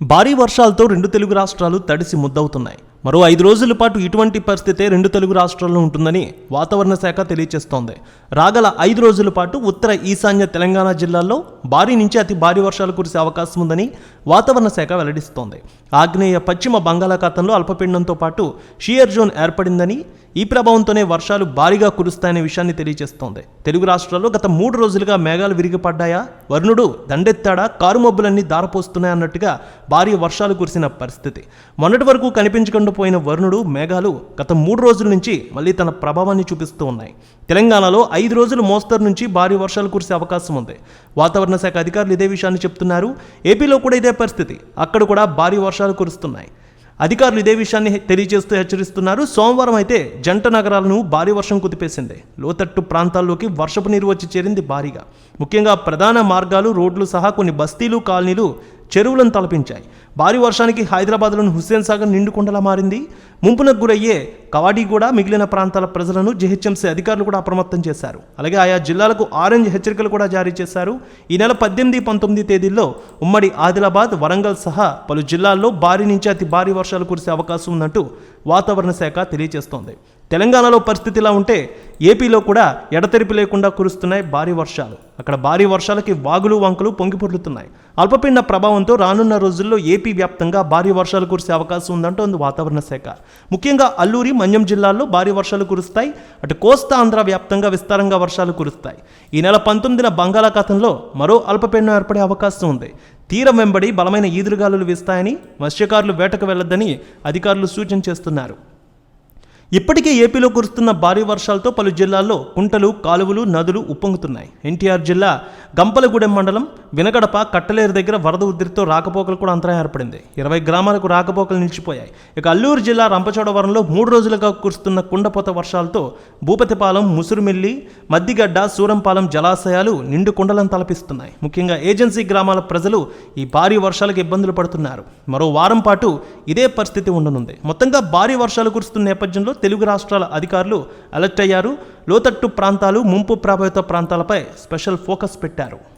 భారీ వర్షాలతో రెండు తెలుగు రాష్ట్రాలు తడిసి ముద్దవుతున్నాయి. మరో ఐదు రోజుల పాటు ఇటువంటి పరిస్థితే రెండు తెలుగు రాష్ట్రాల్లో ఉంటుందని వాతావరణ శాఖ తెలియజేస్తోంది రాగల ఐదు రోజుల పాటు ఉత్తర ఈశాన్య తెలంగాణ జిల్లాల్లో భారీ నుంచి అతి భారీ వర్షాలు కురిసే అవకాశం ఉందని వాతావరణ శాఖ వెల్లడిస్తోంది. ఆగ్నేయ పశ్చిమ బంగాళాఖాతంలో అల్పపీడనంతో పాటు షియర్ జోన్ ఏర్పడిందని ఈ ప్రభావంతోనే వర్షాలు భారీగా కురుస్తాయనే విషయాన్ని తెలియజేస్తోంది తెలుగు రాష్ట్రాల్లో గత మూడు రోజులుగా మేఘాలు విరిగిపడ్డాయా? వరుణుడు దండెత్తాడా? కారు మబ్బులన్నీ దారపోస్తున్నాయన్నట్టుగా భారీ వర్షాలు కురిసిన పరిస్థితి. మొన్నటి వరకు కనిపించకుండా పోయిన వరుణుడు మేఘాలు గత మూడు రోజుల నుంచి మళ్ళీ తన ప్రభావాన్ని చూపిస్తూ ఉన్నాయి. తెలంగాణలో ఐదు రోజులు మోస్తరు నుంచి భారీ వర్షాలు కురిసే అవకాశం ఉంది. వాతావరణ శాఖ అధికారులు ఇదే విషయాన్ని చెప్తున్నారు. ఏపీలో కూడా ఇదే పరిస్థితి. అక్కడ కూడా భారీ వర్షాలు కురుస్తున్నాయి. అధికారులు ఇదే విషయాన్ని తెలియజేస్తూ హెచ్చరిస్తున్నారు. సోమవారం అయితే జంట నగరాలను భారీ వర్షం కుదిపేసింది. లోతట్టు ప్రాంతాల్లోకి వర్షపు నీరు వచ్చి చేరింది భారీగా. ముఖ్యంగా ప్రధాన మార్గాలు రోడ్లు సహా కొన్ని బస్తీలు కాలనీలు చెరువులను తలపించాయి. భారీ వర్షానికి హైదరాబాద్లోని హుస్సేన్ సాగర్ నిండుకుండలా మారింది. ముంపునకు గురయ్యే కవాడి కూడా మిగిలిన ప్రాంతాల ప్రజలను జిహెచ్ఎంసీ అధికారులు కూడా అప్రమత్తం చేశారు. అలాగే ఆయా జిల్లాలకు ఆరెంజ్ హెచ్చరికలు కూడా జారీ చేశారు. ఈ నెల పద్దెనిమిది పంతొమ్మిది తేదీల్లో ఉమ్మడి ఆదిలాబాద్ వరంగల్ సహా పలు జిల్లాల్లో భారీ నుంచి అతి భారీ వర్షాలు కురిసే అవకాశం ఉందంటూ వాతావరణ శాఖ తెలియజేస్తోంది. తెలంగాణలో పరిస్థితి ఇలా ఉంటే ఏపీలో కూడా ఎడతెరిపి లేకుండా కురుస్తున్నాయి భారీ వర్షాలు. అక్కడ భారీ వర్షాలకి వాగులు వంకలు పొంగిపొర్లుతున్నాయి అల్పపీడన ప్రభావంతో రానున్న రోజుల్లో ఏపీ వ్యాప్తంగా భారీ వర్షాలు కురిసే అవకాశం ఉందంటోంది వాతావరణ శాఖ. ముఖ్యంగా అల్లూరి మన్యం జిల్లాల్లో భారీ వర్షాలు కురుస్తాయి. అటు కోస్తా ఆంధ్ర వ్యాప్తంగా విస్తారంగా వర్షాలు కురుస్తాయి. ఈ నెల పంతొమ్మిదిన బంగాళాఖాతంలో మరో అల్పపీడనం ఏర్పడే అవకాశం ఉంది. తీరం వెంబడి బలమైన ఈదురుగాలులు వీస్తాయని మత్స్యకారులు వేటకు వెళ్ళొద్దని అధికారులు సూచన చేస్తున్నారు. ఇప్పటికే ఏపీలో కురుస్తున్న భారీ వర్షాలతో పలు జిల్లాల్లో కుంటలు కాలువలు నదులు ఉప్పొంగుతున్నాయి. ఎన్టీఆర్ జిల్లా గంపలగూడెం మండలం వినగడప కట్టలేరు దగ్గర వరద ఉధృతితో రాకపోకలు కూడా అంతరాయం ఏర్పడింది. ఇరవై గ్రామాలకు రాకపోకలు నిలిచిపోయాయి. ఇక అల్లూరు జిల్లా రంపచోడవరంలో మూడు రోజులుగా కురుస్తున్న కుండపోత వర్షాలతో భూపతిపాలెం ముసురుమిల్లి మద్దిగడ్డ సూరంపాలెం జలాశయాలు నిండు కుండలను తలపిస్తున్నాయి. ముఖ్యంగా ఏజెన్సీ గ్రామాల ప్రజలు ఈ భారీ వర్షాలకు ఇబ్బందులు పడుతున్నారు. మరో వారం పాటు ఇదే పరిస్థితి ఉండనుంది. మొత్తంగా భారీ వర్షాలు కురుస్తున్న నేపథ్యంలో తెలుగు రాష్ట్రాల అధికారులు అలర్ట్ అయ్యారు. లోతట్టు ప్రాంతాలు ముంపు ప్రభావిత ప్రాంతాలపై స్పెషల్ ఫోకస్ పెట్టారు.